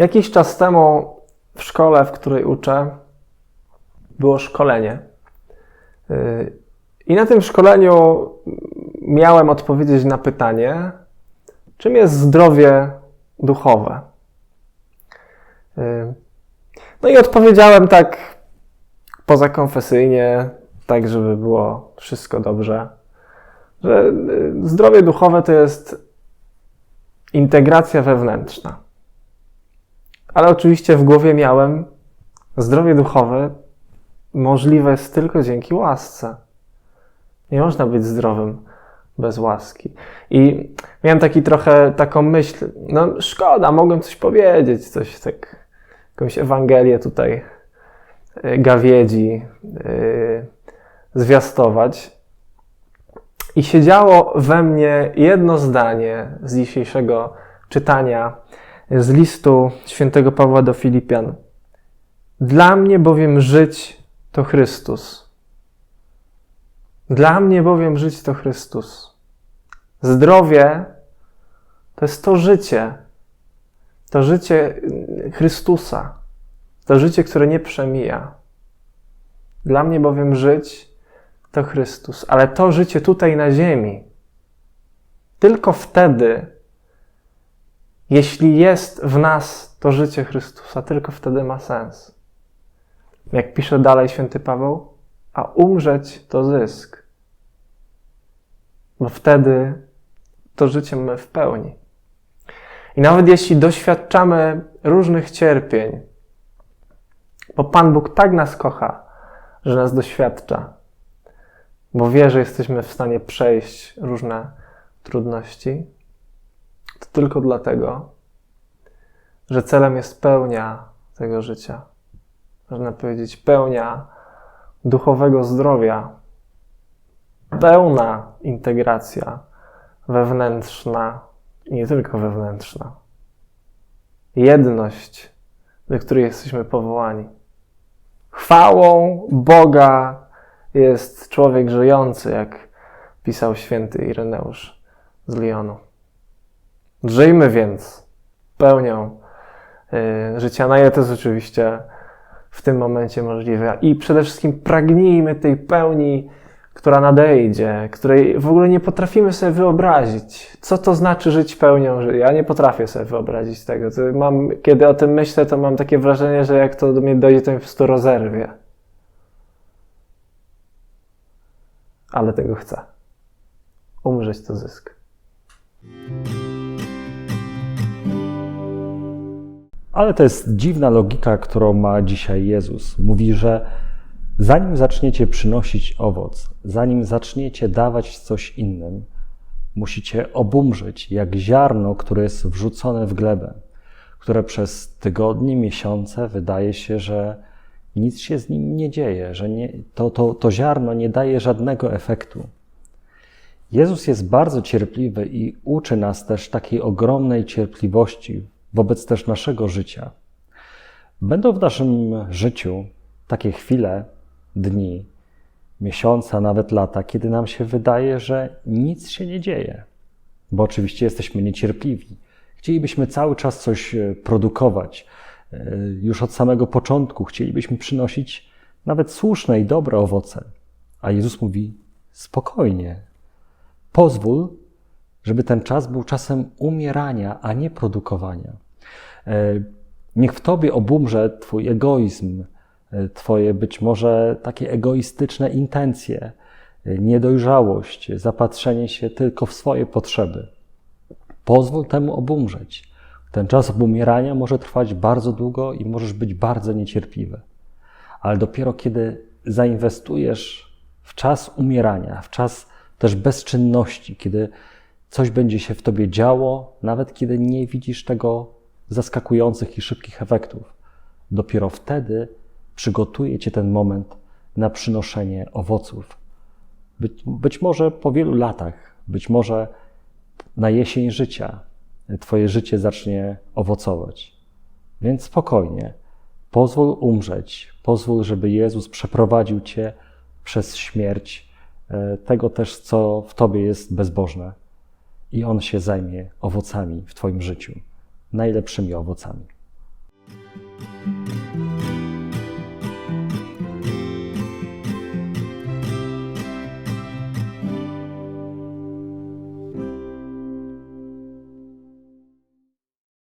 Jakiś czas temu w szkole, w której uczę, było szkolenie. Yy, I na tym szkoleniu miałem odpowiedzieć na pytanie, czym jest zdrowie duchowe. Yy, No i odpowiedziałem tak pozakonfesyjnie, tak żeby było wszystko dobrze, że yy, zdrowie duchowe to jest integracja wewnętrzna. Ale oczywiście w głowie miałem, zdrowie duchowe możliwe jest tylko dzięki łasce. Nie można być zdrowym bez łaski. I miałem taki trochę taką myśl, no szkoda, mogłem coś powiedzieć, coś tak, jakąś Ewangelię tutaj y, gawiedzi yy, zwiastować. I siedziało we mnie jedno zdanie z dzisiejszego czytania z listu świętego Pawła do Filipian. Dla mnie bowiem żyć to Chrystus. Dla mnie bowiem żyć to Chrystus. Zdrowie to jest to życie. To życie Chrystusa. To życie, które nie przemija. Dla mnie bowiem żyć to Chrystus. Ale to życie tutaj na ziemi, tylko wtedy, jeśli jest w nas to życie Chrystusa, tylko wtedy ma sens. Jak pisze dalej święty Paweł, a umrzeć to zysk. Bo wtedy to życie mamy w pełni. I nawet jeśli doświadczamy różnych cierpień, bo Pan Bóg tak nas kocha, że nas doświadcza, bo wie, że jesteśmy w stanie przejść różne trudności, tylko dlatego, że celem jest pełnia tego życia. Można powiedzieć, pełnia duchowego zdrowia, pełna integracja wewnętrzna i nie tylko wewnętrzna. Jedność, do której jesteśmy powołani. Chwałą Boga jest człowiek żyjący, jak pisał święty Ireneusz z Lyonu. Żyjmy więc pełnią y, życia, na ile to jest oczywiście w tym momencie możliwe. I przede wszystkim pragnijmy tej pełni, która nadejdzie, której w ogóle nie potrafimy sobie wyobrazić. Co to znaczy żyć pełnią? Ja nie potrafię sobie wyobrazić tego. Mam, kiedy o tym myślę, to mam takie wrażenie, że jak to do mnie dojdzie, to mnie po prostu rozerwie. Ale tego chcę. Umrzeć to zysk. Ale to jest dziwna logika, którą ma dzisiaj Jezus. Mówi, że zanim zaczniecie przynosić owoc, zanim zaczniecie dawać coś innym, musicie obumrzeć jak ziarno, które jest wrzucone w glebę, które przez tygodnie, miesiące wydaje się, że nic się z nim nie dzieje, że nie, to, to, to ziarno nie daje żadnego efektu. Jezus jest bardzo cierpliwy i uczy nas też takiej ogromnej cierpliwości wobec też naszego życia. Będą w naszym życiu takie chwile, dni, miesiące, a nawet lata, kiedy nam się wydaje, że nic się nie dzieje, bo oczywiście jesteśmy niecierpliwi. Chcielibyśmy cały czas coś e, produkować. E, Już od samego początku chcielibyśmy przynosić nawet słuszne i dobre owoce. A Jezus mówi: spokojnie, pozwól, żeby ten czas był czasem umierania, a nie produkowania. E, Niech w tobie obumrze Twój egoizm, e, Twoje być może takie egoistyczne intencje, e, niedojrzałość, zapatrzenie się tylko w swoje potrzeby. Pozwól temu obumrzeć. Ten czas obumierania może trwać bardzo długo i możesz być bardzo niecierpliwy. Ale dopiero kiedy zainwestujesz w czas umierania, w czas też bezczynności, kiedy coś będzie się w tobie działo, nawet kiedy nie widzisz tego zaskakujących i szybkich efektów. Dopiero wtedy przygotuje cię ten moment na przynoszenie owoców. Być, być może po wielu latach, być może na jesień życia, Twoje życie zacznie owocować. Więc spokojnie, pozwól umrzeć, pozwól, żeby Jezus przeprowadził Cię przez śmierć e, tego też, co w Tobie jest bezbożne. I On się zajmie owocami w Twoim życiu, najlepszymi owocami.